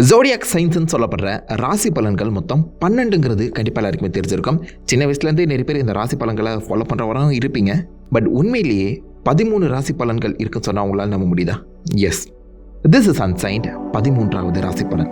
Zodiac சயின்ஸ்னு சொல்லப்படுற ராசி பலன்கள் மொத்தம் பன்னெண்டுங்கிறது கண்டிப்பாக எல்லாருக்குமே தெரிஞ்சிருக்கும். சின்ன வயசுலேருந்தே நிறைய பேர் இந்த ராசி பலன்களை ஃபாலோ பண்ணுறவரும் இருப்பீங்க. பட் உண்மையிலேயே பதிமூணு ராசி பலன்கள் இருக்க சொன்னால் உங்களால் நம்ப முடியுதா? எஸ் திஸ் இஸ் அன்சைன்ட் பதிமூன்றாவது ராசி பலன்.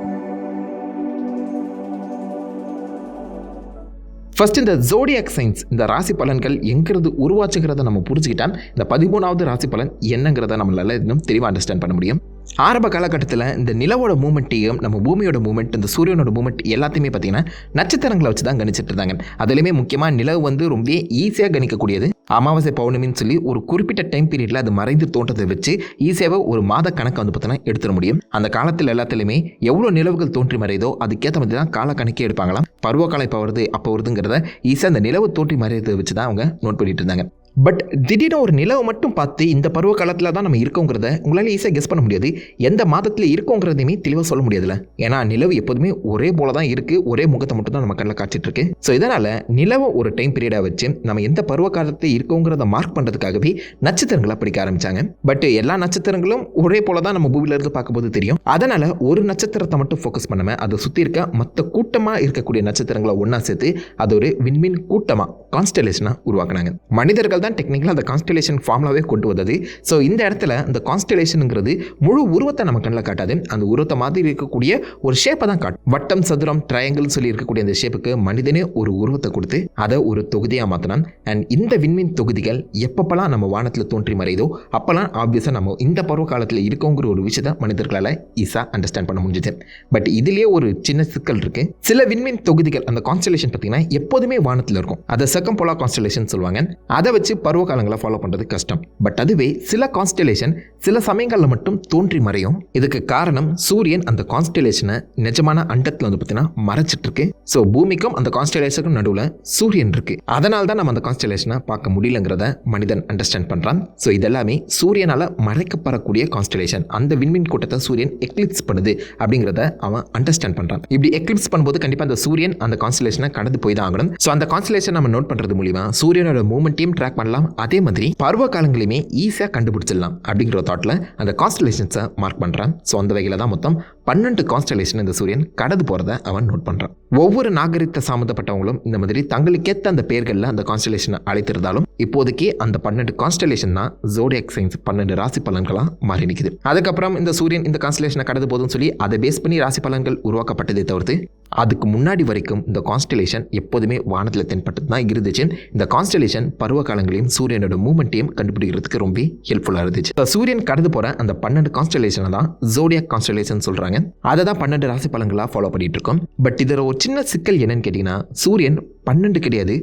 ஃபர்ஸ்ட் இந்த ஜோடியாக் சயின்ஸ் இந்த ராசி பலன்கள் எங்கிறது உருவாச்சுங்கிறத நம்ம புரிஞ்சுக்கிட்டால் இந்த பதிமூணாவது ராசி பலன் என்னங்கிறத நம்மளால இன்னும் தெளிவாக அண்டர்ஸ்டாண்ட் பண்ண முடியும். ஆரம்ப காலகட்டத்தில் இந்த நிலவோட மூமெண்ட்டையும் நம்ம பூமியோட மூமெண்ட் இந்த சூரியனோட மூமெண்ட் எல்லாத்தையுமே பார்த்தீங்கன்னா நட்சத்திரங்களை வச்சு தான் கணிச்சிட்டு இருந்தாங்க. அதுலேயுமே முக்கியமாக நிலவு வந்து ரொம்ப ஈஸியாக கணிக்கக்கூடியது. அமாவாசை பௌர்ணமின்னு சொல்லி ஒரு குறிப்பிட்ட டைம் பீரியடில் அது மறைந்து தோன்றதை வச்சு ஈஸியாகவே ஒரு மாத கணக்கை வந்து பார்த்தீங்கன்னா எடுத்துட முடியும். அந்த காலத்தில் எல்லாத்துலேயுமே எவ்வளோ நிலவுகள் தோன்றி மறையுதோ அதுக்கேற்ற மாதிரி தான் கால கணக்கே எடுப்பாங்களாம். பருவகாலம் இப்போ வருது அப்போ வருதுங்கிறத ஈஸியாக அந்த நிலவு தோன்றி மறையதை வச்சு தான் அவங்க நோட் பண்ணிட்டு இருந்தாங்க. பட் திடீர்னு ஒரு நிலவை மட்டும் பார்த்து இந்த பருவ காலத்தில் தான் நம்ம இருக்கோங்கிறத உங்களால் ஈஸியாக கெஸ் பண்ண முடியாது. எந்த மாதத்தில் இருக்கோங்கிறதையுமே தெளிவாக சொல்ல முடியாதுல்ல. ஏன்னா நிலவு எப்போதுமே ஒரே போல தான் இருக்குது ஒரே முகத்தை மட்டும் தான் நம்ம கண்ணில் காட்சிட்டு இருக்கு. ஸோ இதனால் நிலவை ஒரு டைம் பீரியடாக வச்சு நம்ம எந்த பருவ காலத்தில் இருக்கோங்கிறத மார்க் பண்ணுறதுக்காகவே நட்சத்திரங்களை படிக்க ஆரம்பித்தாங்க பட் எல்லா நட்சத்திரங்களும் ஒரே போல தான் நம்ம பூமியில பார்க்கும்போது தெரியும். அதனால் ஒரு நட்சத்திரத்தை மட்டும் ஃபோக்கஸ் பண்ணாமல் அதை சுற்றி இருக்க மற்ற கூட்டமாக இருக்கக்கூடிய நட்சத்திரங்களை ஒன்றா சேர்த்து அது ஒரு விண்மீன் கூட்டமாக கான்ஸ்டலேஷனாக உருவாக்குனாங்க. மனிதர்கள் தான் டெக்னிக்கலாக அந்த கான்ஸ்டலேஷன் ஃபார்ம்லாவே கொண்டு வந்தது. ஸோ இந்த இடத்துல அந்த கான்ஸ்டலேஷனுங்கிறது முழு உருவத்தை நம்ம கண்ணில் காட்டாது. அந்த உருவத்தை மாதிரி இருக்கக்கூடிய ஒரு ஷேப்பை தான் காட்டும். வட்டம் சதுரம் ட்ரையாங்கிள் சொல்லி இருக்கக்கூடிய அந்த ஷேப்புக்கு மனிதனே ஒரு உருவத்தை கொடுத்து அதை ஒரு தொகுதியாக மாற்றினான் அண்ட் இந்த விண்மீன் தொகுதிகள் எப்பப்பெல்லாம் நம்ம வானத்தில் தோன்றி மறையுதோ அப்போல்லாம் ஆப்வியஸாக நம்ம இந்த பருவ காலத்தில் இருக்கோங்கிற ஒரு விஷயத்தை மனிதர்களால் ஈஸாக அண்டர்ஸ்டாண்ட் பண்ண முடிஞ்சது. பட் இதுலேயே ஒரு சின்ன சிக்கல் இருக்குது சில விண்மீன் தொகுதிகள் அந்த கான்ஸ்டலேஷன் பார்த்தீங்கன்னா எப்போதுமே வானத்தில் இருக்கும். அதை செக்கம் போலா கான்ஸ்டலேஷன் சொல்லுவாங்க. அதை வச்சு பருவ காலங்களை ஃபாலோ பண்ணுறது கஷ்டம். பட் அதுவே சில கான்ஸ்டலேஷன் சில சமயங்களில் மட்டும் தோன்றி மறையும். இதுக்கு காரணம் சூரியன் அந்த கான்ஸ்டலேஷனை நிஜமான அண்டத்தில் வந்து பார்த்தீங்கன்னா மறைச்சிட்டு இருக்கு ஸோ பூமிக்கும் அந்த கான்ஸ்டலேஷனுக்கும் நடுவில் சூரியன் இருக்கு. அதனால தான் நம்ம அந்த கான்ஸ்டலேஷனை பார்க்க முடியலங்கிறத மனிதன் அண்டர்ஸ்டாண்ட் பண்ணுறான் ஸோ இதெல்லாமே சூரியனால் மறைக்கப்படக்கூடிய கான்ஸ்டலேஷன் அந்த விண்மீன் கூட்டத்தை சூரியன் எக்லிப்ஸ் பண்ணுது அப்படிங்கிறத அவன் அண்டர்ஸ்டாண்ட் பண்ணுறான் இப்படி எக்லிப்ஸ் பண்ணும்போது கண்டிப்பாக அந்த சூரியன் அந்த கான்ஸ்டலேஷனை கடந்து போய் தான் ஆகணும். ஸோ அந்த கான்ஸ்டலேஷன் நம்ம நோட் பண்ணுறது மூலிமா சூரியனோட மூமெண்ட்டையும் ட்ராக் பண்ணலாம். அதே மாதிரி பருவ காலங்களையுமே ஈஸியாக கண்டுபிடிச்சிடலாம் அப்படிங்கிற தாட்டில் அந்த கான்ஸ்டலேஷன்ஸை மார்க் பண்ணுறேன் ஸோ அந்த வகையில் தான் மொத்தம் பன்னெண்டு கான்ஸ்டலேஷன் இந்த சூரியன் கடந்து போகிறத அவன் நோட் பண்ணுறான் ஒவ்வொரு நாகரிகத்தை சம்மந்தப்பட்டவங்களும் இந்த மாதிரி தங்களுக்கேற்ற அந்த பேர்களில் அந்த கான்ஸ்டலேஷனை அழைத்திருந்தாலும் இப்போதைக்கு அந்த பன்னெண்டு கான்ஸ்டலேஷன் தான் ஜோடியாக் சயின்ஸ் பன்னெண்டு ராசி பலன்களாக மாறி நிற்குது அதுக்கப்புறம் இந்த சூரியன் இந்த கான்ஸ்டலேஷனை கடந்து போதும்னு சொல்லி அதை பேஸ் பண்ணி ராசி பலன்கள் உருவாக்கப்பட்டதை தவிர்த்து அதுக்கு முன்னாடி வரைக்கும் இந்த கான்ஸ்டலேஷன் எப்போதுமே வானத்தில் தென்பட்டு தான் இருந்துச்சு. இந்த கான்ஸ்டலேஷன் பருவ காலங்களையும் சூரியனோட மூமெண்ட்டையும் கண்டுபிடிக்கிறதுக்கு ரொம்ப ஹெல்ப்ஃபுல்லாக இருந்துச்சு. இப்போ சூரியன் கடந்து போகிற அந்த பன்னெண்டு கான்ஸ்டலேஷனை தான் ஜோடியாக் கான்ஸ்டலேஷன் சொல்கிறாங்க அதை தான் பன்னெண்டு ராசி பலன்களாக ஃபாலோ பண்ணிட்டு இருக்கோம் பட் இதில் ஒரு சின்ன சிக்கல் என்னன்னு கேட்டிங்கன்னா சூரியன் பன்னெண்டு கிடையாது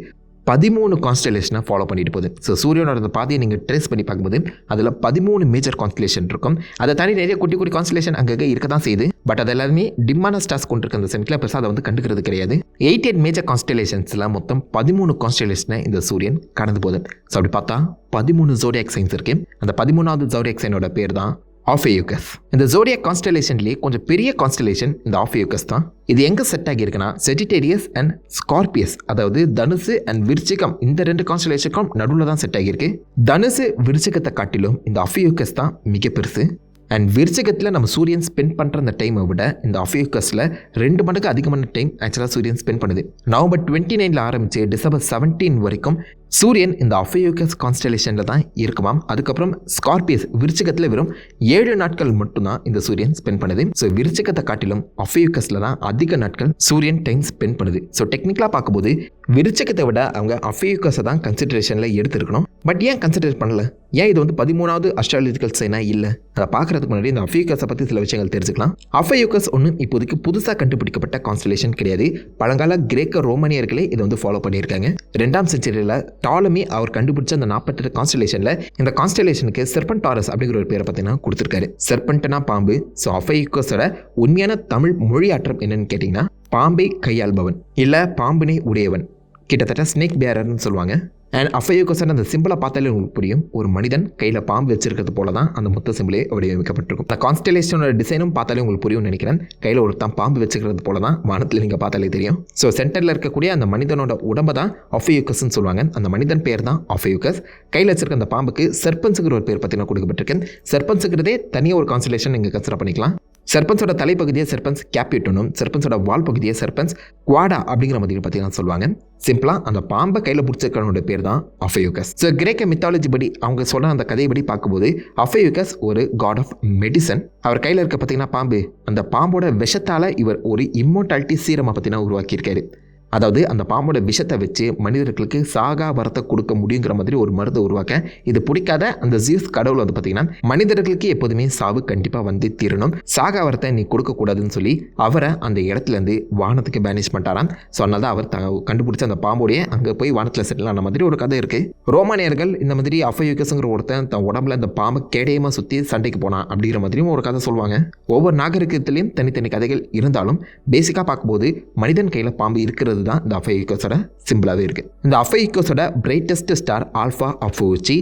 பதிமூணு கான்ஸ்டலேஷனை ஃபாலோ பண்ணிட்டு போகுது. ஸோ சூரியனோட அந்த பாதையை நீங்கள் ட்ரேஸ் பண்ணி பார்க்கும்போது அதில் பதிமூணு மேஜர் கான்ஸ்டலேஷன் இருக்கும். அதை தாண்டி நிறைய குட்டி குட்டி கான்ஸ்டலேஷன் அங்கங்கே இருக்க தான் செய்யுது. பட் அது எல்லாருமே டிம்மான ஸ்டார்ஸ் கொண்டிருக்க அந்த சென்ட்ல பெருசாக அதை வந்து கண்டுக்கிறது கிடையாது. எயிட் எயிட் மேஜர் கான்ஸ்டலேஷன்ஸில் மொத்தம் பதிமூணு கான்ஸ்டலேஷனை இந்த சூரியன் கடந்து போகுது. ஸோ அப்படி பார்த்தா பதிமூணு ஜோடியாக் சைன்ஸ் இருக்கு. அந்த பதிமூணாவது ஜோடியாக் சைனோட பேர் தான் ஆஃபேயூக்கஸ் இந்த ஜோடியா கான்ஸ்டலேஷன்லேயே கொஞ்சம் பெரிய கான்ஸ்டலேஷன் இந்த ஆஃபேயூக்கஸ் தான். இது எங்கே செட் ஆகியிருக்குன்னா செஜிடேரியஸ் அண்ட் ஸ்கார்பியஸ் அதாவது தனுசு அண்ட் விருச்சிகம் இந்த ரெண்டு கான்ஸ்டலேஷனுக்கும் நடுவில் தான் செட் ஆகியிருக்கு. தனுசு விருச்சிகத்தை காட்டிலும் இந்த ஆஃபேயூக்கஸ் தான் மிக பெருசு. அண்ட் விருச்சகத்தில் நம்ம சூரியன் ஸ்பெண்ட் பண்ணுற அந்த டைமை விட இந்த அஃபியூக்கஸில் ரெண்டு மடங்கு அதிகமான டைம் ஆக்சுவலாக சூரியன் ஸ்பெண்ட் பண்ணுது. நவம்பர் டுவெண்ட்டி நைனில் ஆரம்பித்து டிசம்பர் செவன்டீன் வரைக்கும் சூரியன் இந்த அஃபயோகஸ் கான்ஸ்டலேஷனில் தான் இருக்குமாம் அதுக்கப்புறம் ஸ்கார்பியஸ் விருச்சகத்தில் வெறும் ஏழு நாட்கள் மட்டும்தான் இந்த சூரியன் ஸ்பெண்ட் பண்ணுது. ஸோ விருச்சகத்தை காட்டிலும் அஃபயோகஸில் தான் அதிக நாட்கள் சூரியன் டைம் ஸ்பெண்ட் பண்ணுது. ஸோ டெக்னிக்கலாக பார்க்கும்போது விருச்சகத்தை விட அவங்க அஃபியூக்கஸை தான் கன்சிடரேஷனில் எடுத்துருக்கணும். பட் ஏன் கன்சிடர் பண்ணல? ஏன் இது வந்து பதிமூணாவது அஸ்ட்ராலஜிக்கல் சைனா இல்லை? அதை பார்க்கறதுக்கு முன்னாடி இந்த அஃபியூக்கஸை பற்றி சில விஷயங்கள் தெரிஞ்சுக்கலாம். அஃபயூக்கஸ் ஒன்றும் இப்போதைக்கு புதுசாக கண்டுபிடிக்கப்பட்ட கான்ஸ்டலேஷன் கிடையாது. பழங்கால கிரேக்க ரோமானியர்களே இதை வந்து ஃபாலோ பண்ணியிருக்காங்க. ரெண்டாம் செஞ்சுரியில் டாலமி அவர் கண்டுபிடிச்ச அந்த நாற்பத்தெட்டு கான்ஸ்டலேஷனில் இந்த கான்ஸ்டலேஷனுக்கு செர்பன் டாரஸ் அப்படிங்கிற ஒரு பேரை பார்த்தீங்கன்னா கொடுத்துருக்காரு. செர்பன்டனா பாம்பு ஸோ அஃபைகோஸோட உண்மையான தமிழ் மொழியாற்றம் என்னன்னு கேட்டிங்கன்னா பாம்பை கையாள்பவன் இல்லை பாம்பினை உடையவன். கிட்டத்தட்ட ஸ்னேக் பேரர்னு சொல்லுவாங்க. அண்ட் அஃபயோகசன் அந்த சிம்பிளை பார்த்தாலே உங்களுக்கு புரியும். ஒரு மனிதன் கையில் பாம்பு வச்சிருக்கிறது போல தான் அந்த மொத்த சிம்பிளே வடிவமைக்கப்பட்டிருக்கும் அந்த கான்ஸ்டலேஷனோட டிசைனும் பார்த்தாலே உங்களுக்கு புரியும்னு நினைக்கிறேன். கையில் ஒரு தான் பாம்பு வச்சுக்கிறது போல தான் வானத்தில் நீங்கள் பார்த்தாலே தெரியும். ஸோ சென்டரில் இருக்கக்கூடிய அந்த மனிதனோட உடம்பை தான் ஆஃபயூக்கஸ்ன்னு சொல்லுவாங்க. அந்த மனிதன் பேர் தான் ஆஃபயூக்கஸ் கையில் வச்சிருக்க அந்த பாம்புக்கு சர்பன்ஸுங்கிற ஒரு பேர் பார்த்தீங்கன்னா கொடுக்கப்பட்டிருக்கு. சர்பன்ஸுங்கிறதே தனியாக ஒரு கான்ஸ்டலேஷன் நீங்கள் கன்சிடர் பண்ணிக்கலாம். சர்பன்ஸோட தலைப்பகுதியை சர்பன்ஸ் கேப்யூட்டனும் சர்பன்ஸோட வால் பகுதியை சர்பன்ஸ் குவாடா அப்படிங்கிற மாதிரி பார்த்தீங்கன்னா சொல்லுவாங்க. சிம்பிளாக அந்த பாம்பை கையில் பிடிச்சிருக்கவனோட பேர் தான் அஃபயூகஸ் ஸோ கிரேக்க மித்தாலஜி படி அவங்க சொன்ன அந்த கதைப்படி பார்க்கும்போது அஃபயூகஸ் ஒரு காட் ஆஃப் மெடிசன் அவர் கையில் இருக்க பார்த்தீங்கன்னா பாம்பு. அந்த பாம்போட விஷத்தால் இவர் ஒரு இம்மோட்டாலிட்டி சீரமாக பார்த்தீங்கன்னா உருவாக்கியிருக்காரு. அதாவது அந்த பாம்போட விஷத்தை வச்சு மனிதர்களுக்கு சாகா வரத்தை கொடுக்க முடியுங்கிற மாதிரி ஒரு மருந்தை உருவாக்க. இது பிடிக்காத அந்த ஜீஸ் கடவுள் வந்து பார்த்தீங்கன்னா மனிதர்களுக்கு எப்போதுமே சாவு கண்டிப்பாக வந்து தீரணும். சாகா வரத்தை நீ கொடுக்கக்கூடாதுன்னு சொல்லி அவரை அந்த இடத்துலேருந்து வானத்துக்கு பேனிஷ் பண்ணிட்டாராம். ஸோ அதனால தான் அவர் த கண்டுபிடிச்ச அந்த பாம்போடைய அங்கே போய் வானத்தில் செட்டில் ஆன மாதிரி ஒரு கதை இருக்குது ரோமானியர்கள் இந்த மாதிரி அஃபயூக்கஸுங்கிற ஒருத்தன் தன் உடம்புல அந்த பாம்பை கேடயமாக சுற்றி சண்டைக்கு போனான் அப்படிங்கிற மாதிரியும் ஒரு கதை சொல்லுவாங்க. ஒவ்வொரு நாகரிகத்திலையும் தனித்தனி கதைகள் இருந்தாலும் பேசிக்காக பார்க்கும்போது மனிதன் கையில் பாம்பு இருக்கிறது தான் இந்த அஃபைக்கோஸோட சிம்பிளாகவே இருக்குது இந்த அஃபைக்கோஸோட பிரைட்டஸ்ட் ஸ்டார் ஆல்ஃபா அஃபோச்சி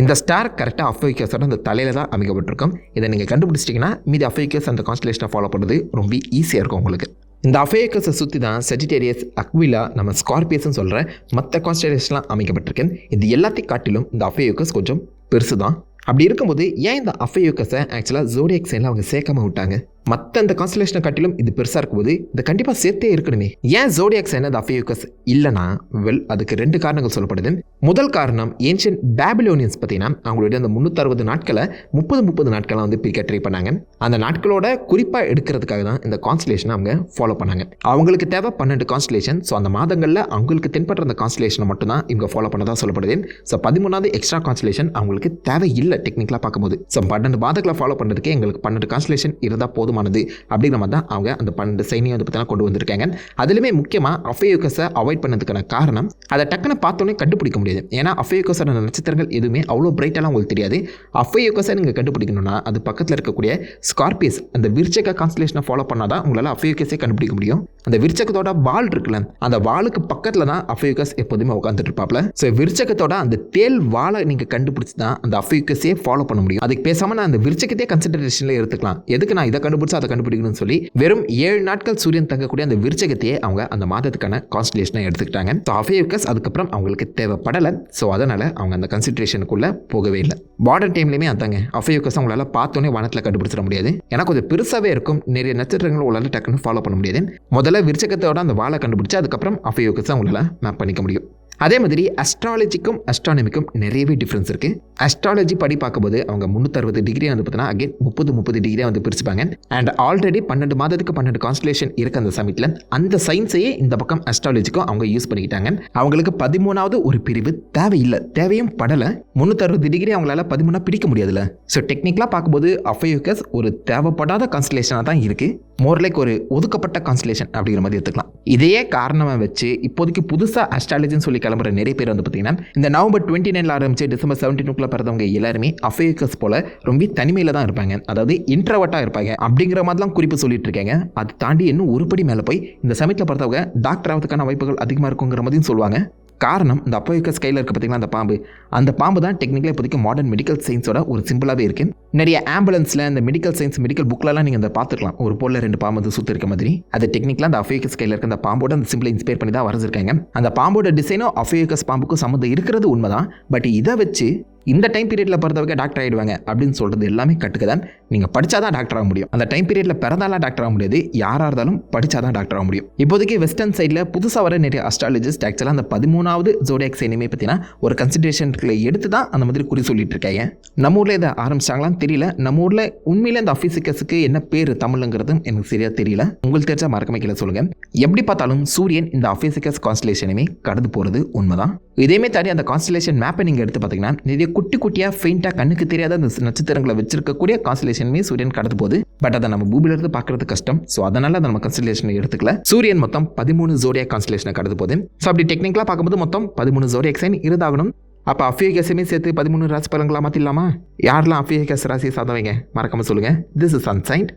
இந்த ஸ்டார் கரெக்டாக அஃபைக்கஸோட அந்த தலையில் தான் அமைக்கப்பட்டிருக்கும். இதை நீங்கள் கண்டுபிடிச்சிட்டிங்கன்னா மீதி அஃபைக்கஸ் அந்த கான்ஸ்டலேஷனை ஃபாலோ பண்ணுறது ரொம்ப ஈஸியாக இருக்கும் உங்களுக்கு. இந்த அஃபேக்கஸை சுற்றி தான் செஜிடேரியஸ் அக்விலா நம்ம ஸ்கார்பியஸ்ன்னு சொல்கிற மற்ற கான்ஸ்டலேஷன்லாம் அமைக்கப்பட்டிருக்கு. இது எல்லாத்தையும் காட்டிலும் இந்த அஃபேக்கஸ் கொஞ்சம் பெருசு தான் அப்படி இருக்கும்போது ஏன் இந்த அஃபேயோக்கஸை ஆக்சுவலாக ஜோடியக் சைனில் அவங்க சேர்க்காம விட்டாங்க? மற்ற அந்த கான்ஸ்டலேஷனை காட்டிலும் இது பெருசாக இருக்கும்போது இந்த கண்டிப்பாக சேர்த்தே இருக்கணுமே. ஏன் ஜோடியாக் சைன் அந்த அஃபேயோக்கஸ் இல்லைனா வெல் அதுக்கு ரெண்டு காரணங்கள் சொல்லப்படுது. முதல் காரணம் ஏன்ஷியன் பேபிலோனியன்ஸ் பார்த்தீங்கன்னா அவங்களுடைய அந்த முந்நூற்றறுபது நாட்களை முப்பது முப்பது நாட்களாக வந்து பிரிக்க ட்ரை பண்ணாங்க. அந்த நாட்களோட குறிப்பாக எடுக்கிறதுக்காக தான் இந்த கான்ஸ்டலேஷனை அவங்க ஃபாலோ பண்ணாங்க. அவங்களுக்கு தேவை பன்னெண்டு கான்ஸ்டலேஷன் ஸோ அந்த மாதங்களில் அவங்களுக்கு தென்படுற அந்த கான்ஸ்டலேஷனை மட்டும் தான் இவங்க ஃபாலோ பண்ணதாக சொல்லப்படுது. ஸோ பதிமூணாவது எக்ஸ்ட்ரா கான்ஸ்டலேஷன் அவங்களுக்கு தேவை இல்லை டெக்னிக்கலாக பார்க்கும்போது. ஸோ பன்னெண்டு மாதங்களை ஃபாலோ பண்ணுறதுக்கு எங்களுக்கு பன்னெண்டு கான்ஸ்டலேஷன் இருந்தால் போதும். போதுமானது அப்படிங்கிற மாதிரி தான் அவங்க அந்த பன்னெண்டு சைனியை வந்து பார்த்தீங்கன்னா கொண்டு வந்திருக்காங்க. அதுலேயுமே முக்கியமாக அஃபேயுக்கஸை அவாய்ட் பண்ணதுக்கான காரணம் அதை டக்குன்னு பார்த்தோன்னே கண்டுபிடிக்க முடியாது. ஏன்னா அஃபேயுக்கஸோட நட்சத்திரங்கள் எதுவுமே அவ்வளோ பிரைட்டாலாம் உங்களுக்கு தெரியாது. அஃபேயுக்கஸை நீங்கள் கண்டுபிடிக்கணும்னா அது பக்கத்தில் இருக்கக்கூடிய ஸ்கார்பியஸ் அந்த விருச்சக கான்ஸ்டலேஷனை ஃபாலோ பண்ணால் தான் உங்களால் அஃபேயுக்கஸே கண்டுபிடிக்க முடியும். அந்த விருச்சகத்தோட வால் இருக்குல்ல அந்த வாளுக்கு பக்கத்தில் தான் அஃபேயுக்கஸ் எப்போதுமே உட்காந்துட்டு இருப்பாப்ல. ஸோ விருச்சகத்தோட அந்த தேல் வாழை நீங்கள் கண்டுபிடிச்சி தான் அந்த அஃபேயுக்கஸே ஃபாலோ பண்ண முடியும். அதுக்கு பேசாமல் நான் அந்த விருச்சகத்தையே கன்சிடரேஷனில் எடுத்துக்கலாம். எதுக்கு நான் இதை கண்டுபிடிச்சா அதை கண்டுபிடிக்கணும்னு சொல்லி வெறும் ஏழு நாட்கள் சூரியன் தங்கக்கூடிய அந்த விருச்சகத்தையே அவங்க அந்த மாதத்துக்கான கான்ஸ்டலேஷனை எடுத்துக்கிட்டாங்க. ஸோ அஃபேயுக்கஸ் அதுக்கப்புறம் அவங்களுக்கு தேவைப்படலை. ஸோ அதனால் அவங்க அந்த கன்சிட்ரேஷனுக்குள்ளே போகவே இல்லை. பார்டர் டைம்லையுமே அதாங்க. அஃபேயுக்கஸ் அவங்களால பார்த்தோன்னே வானத்தில் கண்டுபிடிச்சிட முடியாது. ஏன்னா கொஞ்சம் பெருசாகவே இருக்கும். நிறைய நட்சத்திரங்கள் உங்களால் டக்குன்னு ஃபாலோ பண்ண முடியாது. முதல்ல விருச்சகத்தோட அந்த வாழை கண்டுபிடிச்சு அதுக்கப்புறம் அஃபேயுக்கஸ் அவங்களால மேப் பண்ணிக்க முடியும். அதே மாதிரி அஸ்ட்ராலஜிக்கும் அஸ்ட்ரானமிக்கும் நிறையவே டிஃப்ரென்ஸ் இருக்குது அஸ்ட்ராலஜி படி பார்க்கும்போது அவங்க முந்நூற்றறுபது டிகிரி வந்து பார்த்தீங்கன்னா அகைன் முப்பது முப்பது டிகிரியாக வந்து பிரிச்சுப்பாங்க. அண்ட் ஆல்ரெடி பன்னெண்டு மாதத்துக்கு பன்னெண்டு கான்ஸ்டலேஷன் இருக்க அந்த சமயத்தில் அந்த சயின்ஸையே இந்த பக்கம் அஸ்ட்ராலஜிக்கும் அவங்க யூஸ் பண்ணிக்கிட்டாங்க. அவங்களுக்கு பதிமூணாவது ஒரு பிரிவு தேவையில்லை. தேவையும் படலை. முந்நூற்றறுபது டிகிரி அவங்களால பதிமூணாக பிடிக்க முடியாதுல்ல. ஸோ டெக்னிக்கலாக பார்க்கும்போது அஃபயூக்கஸ் ஒரு தேவைப்படாத கான்ஸ்டலேஷனாக தான் இருக்குது மோர் லைக் ஒரு ஒதுக்கப்பட்ட கான்ஸ்டலேஷன் அப்படிங்கிற மாதிரி எடுத்துக்கலாம். இதையே காரணமாக வச்சு இப்போதைக்கு புதுசாக அஸ்ட்ராலஜின்னு சொல்லி கிளம்புற நிறைய பேர் வந்து பார்த்தீங்கன்னா இந்த நவம்பர் டுவெண்ட்டி நைனில் ஆரம்பிச்சு டிசம்பர் செவன்டீனுக்குள்ள பிறந்தவங்க எல்லாருமே அஃபேக்கஸ் போல ரொம்ப தனிமையில் தான் இருப்பாங்க. அதாவது இன்ட்ரவட்டாக இருப்பாங்க. அப்படிங்கிற மாதிரிலாம் குறிப்பு சொல்லிட்டு இருக்காங்க. அதை தாண்டி இன்னும் ஒருபடி மேலே போய் இந்த சமயத்தில் பிறந்தவங்க டாக்டர் ஆகிறதுக்கான வாய்ப்புகள் அதிகமாக இருக்குங்கிற மாதிரியும் சொல்லுவாங்க. காரணம் இந்த அப்போயிக்கஸ் கையில் இருக்க பார்த்தீங்களா அந்த பாம்பு? அந்த பாம்பு தான் டெக்னிக்கலாக இப்போதைக்கு மாடர்ன் மெடிக்கல் சயின்ஸோட ஒரு சிம்பிளாகவே இருக்குது நிறைய ஆம்புலன்ஸில் இந்த மெடிக்கல் சயின்ஸ் மெடிக்கல் புக்லலாம் நீங்கள் அந்த பார்த்துக்கலாம். ஒரு போல ரெண்டு பாம்பு வந்து சுற்றி இருக்க மாதிரி. அது டெக்னிக்கலாக அந்த அஃபேக்கஸ் கையில் இருக்க அந்த பாம்போட அந்த சிம்பிளை இன்ஸ்பயர் பண்ணி தான் வரைஞ்சிருக்காங்க. அந்த பாம்போட டிசைனும் அஃபேக்கஸ் பாம்புக்கும் சம்மந்தம் இருக்கிறது உண்மைதான். பட் இதை வச்சு இந்த டைம் பீரியடில் பிறந்தவங்க டாக்டர் ஆகிடுவாங்க அப்படின்னு சொல்கிறது எல்லாமே கட்டுக்கு தான். நீங்கள் படித்தா தான் டாக்டர் ஆக முடியும். அந்த டைம் பீரியடில் பிறந்தாலாம் டாக்டர் ஆக முடியாது. யாராக இருந்தாலும் படித்தா தான் டாக்டர் ஆக முடியும். இப்போதைக்கு வெஸ்டர்ன் சைடில் புதுசாக வர நிறைய அஸ்ட்ராலஜிஸ்ட் ஆக்சுவலாக அந்த பதிமூணாவது ஜோடியாக் சைனிமே பார்த்தீங்கன்னா ஒரு கன்சிடரேஷனுக்குள்ள எடுத்து தான் அந்த மாதிரி குறி சொல்லிட்டு இருக்காங்க. நம்ம ஊரில் இதை ஆரம்பிச்சாங்களான்னு தெரியல. நம்ம ஊரில் உண்மையில் இந்த அஃபிசிக்கஸுக்கு என்ன பேர் தமிழுங்கிறதும் எனக்கு சரியாக தெரியல. உங்களுக்கு தெரிஞ்சா மறக்க வைக்கல சொல்லுங்கள் எப்படி பார்த்தாலும் சூரியன் இந்த அஃபிசிக்கஸ் கான்ஸ்டலேஷனுமே கடந்து போகிறது உண்மைதான். இதேமே தாண்டி அந்த கான்ஸ்டலேஷன் மேப்பை நீங்கள் எடுத்து பார்த்தீங்கன்னா நிறைய குட்டி குட்டியாக ஃபெயிண்டாக கண்ணுக்கு தெரியாத அந்த நட்சத்திரங்களை வச்சிருக்கக்கூடிய கான்ஸ்டலேஷனுமே சூரியன் கடந்து போகுது. பட் அதை நம்ம பூமியிலிருந்து பார்க்கறது கஷ்டம். ஸோ அதனால் அதை நம்ம கான்ஸ்டலேஷனை எடுத்துக்கல. சூரியன் மொத்தம் பதிமூணு ஜோடியா கான்ஸ்டலேஷனை கடந்து போகுது. ஸோ அப்படி டெக்னிக்கலாக பார்க்கும்போது மொத்தம் பதிமூணு ஜோடியா சைன் இருந்தாகணும். அப்போ அஃபியகஸுமே சேர்த்து பதிமூணு ராசி பலங்களாக மாற்றிடலாமா யாரெல்லாம் அஃபியகஸ் ராசியை சாதவங்க மறக்காமல் சொல்லுங்கள் this is sunshine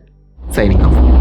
shining of